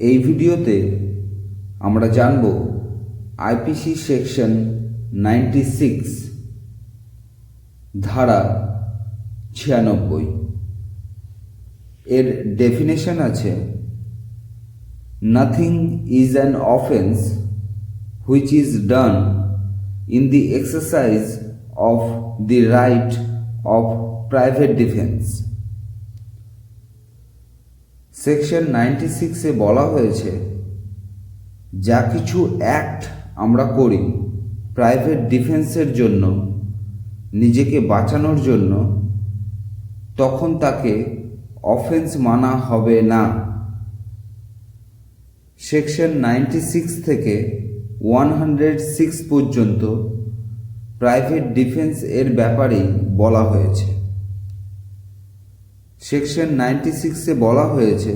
এই ভিডিওতে আমরা জানব আইপিসি সেকশন নাইনটি সিক্স ধারা ছিয়ানব্বই। এর ডেফিনেশন আছে nothing is an offence which is done in the exercise of the right of private defence section ninety সিক্সে বলা হয়েছে, যা কিছু অ্যাক্ট আমরা করি প্রাইভেট ডিফেন্সের জন্য, নিজেকে বাঁচানোর জন্য, তখন তাকে অফেন্স মানা হবে না। সেকশন নাইনটি সিক্স থেকে ওয়ান হান্ড্রেড সিক্স পর্যন্ত প্রাইভেট ডিফেন্স এর ব্যাপারেই বলা হয়েছে। সেকশন নাইনটি সিক্সে বলা হয়েছে,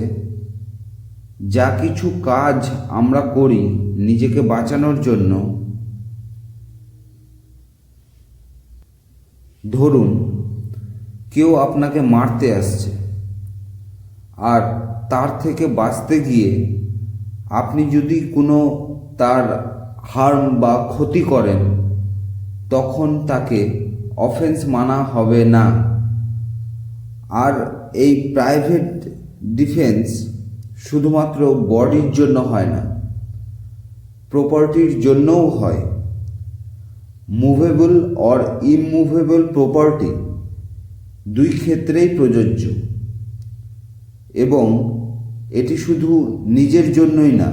যা কিছু কাজ আমরা করি নিজেকে বাঁচানোর জন্য, ধরুন, কেউ আপনাকে মারতে আসছে, আর তার থেকে বাঁচতে গিয়ে আপনি যদি কোনো তার হার্ম বা ক্ষতি করেন, তখন তাকে অফেন্স মানা হবে না। আর এই প্রাইভেট ডিফেন্স শুধুমাত্র বডির জন্য হয় না প্রপার্টির জন্যও হয়। মুভেবল অর ইমুভেবল প্রপার্টি দুই ক্ষেত্রেই প্রযোজ্য এবং এটি শুধু নিজের জন্যই না,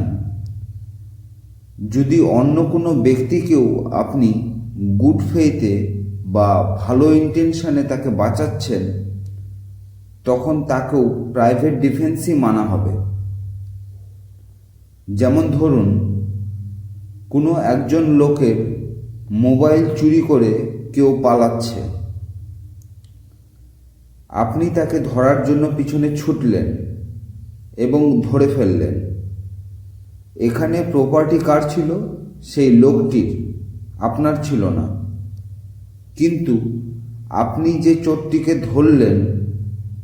যদি অন্য কোনো ব্যক্তিকেও আপনি গুড ফেইতে বা ভালো ইন্টেনশনে তাকে বাঁচাচ্ছেন তখন তাকেও প্রাইভেট ডিফেন্সই মানা হবে। যেমন ধরুন, কোনো একজন লোকের মোবাইল চুরি করে কেউ পালাচ্ছে। আপনি তাকে ধরার জন্য পিছনে ছুটলেন এবং ধরে ফেললেন। এখানে প্রপার্টি কার ছিল? সেই লোকটির, আপনার ছিল না। কিন্তু আপনি যে চোরটিকে ধরলেন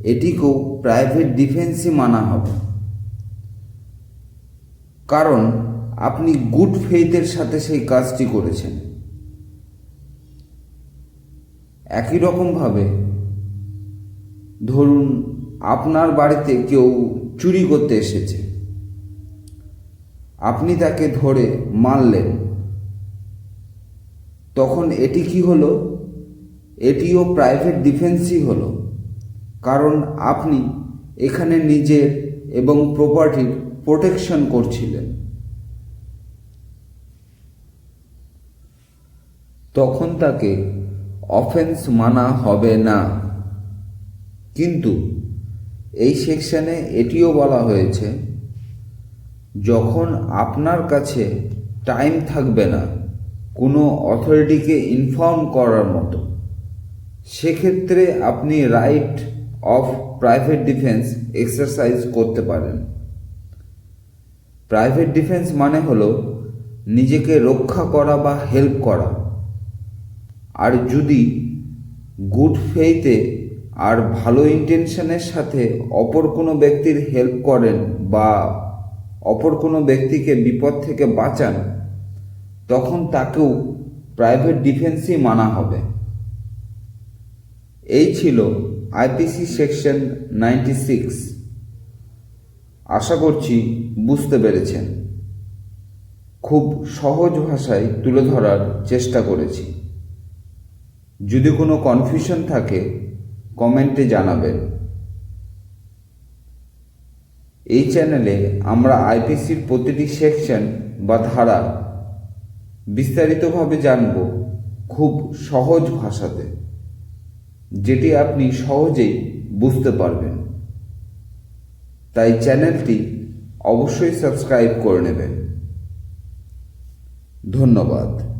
এটিকেও প্রাইভেট ডিফেন্সই মানা হবে। কারণ, আপনি গুড ফেইথের সাথে সেই কাজটি করেছেন। একই রকমভাবে ধরুন আপনার বাড়িতে কেউ চুরি করতে এসেছে। আপনি তাকে ধরে মারলেন। তখন এটি কি হলো? এটিও প্রাইভেট ডিফেন্সই হলো। কারণ আপনি এখানে নিজের এবং প্রপার্টির প্রোটেকশন করছিলেন। তখন তাকে অফেন্স মানা হবে না। কিন্তু এই সেকশনে এটিও বলা হয়েছে, যখন আপনার কাছে টাইম থাকবে না, কোনো অথরিটিকে ইনফর্ম করার মতো, সেক্ষেত্রে আপনি right of private defence exercise করতে পারেন। প্রাইভেট ডিফেন্স মানে হলো নিজেকে রক্ষা করা বা হেল্প করা। আর যদি গুড ফেইতে আর ভালো ইন্টেনশনের সাথে অপর কোনো ব্যক্তির হেল্প করেন বা অপর কোনো ব্যক্তিকে বিপদ থেকে বাঁচান, তখন তাকেও প্রাইভেট ডিফেন্সই মানা হবে। এই ছিল আইপিসি সেকশন নাইনটি সিক্স। আশা করছি বুঝতে পেরেছেন। খুব সহজ ভাষায় তুলে ধরার চেষ্টা করেছি। যদি কোনো কনফিউশন থাকে কমেন্টে জানাবেন। এই চ্যানেলে আমরা আইপিসির প্রতিটি সেকশন বা ধারা বিস্তারিতভাবে জানব খুব সহজ ভাষাতে। যেটি আপনি সহজেই বুঝতে পারবেন। তাই চ্যানেলটি অবশ্যই সাবস্ক্রাইব করে নেবেন। ধন্যবাদ।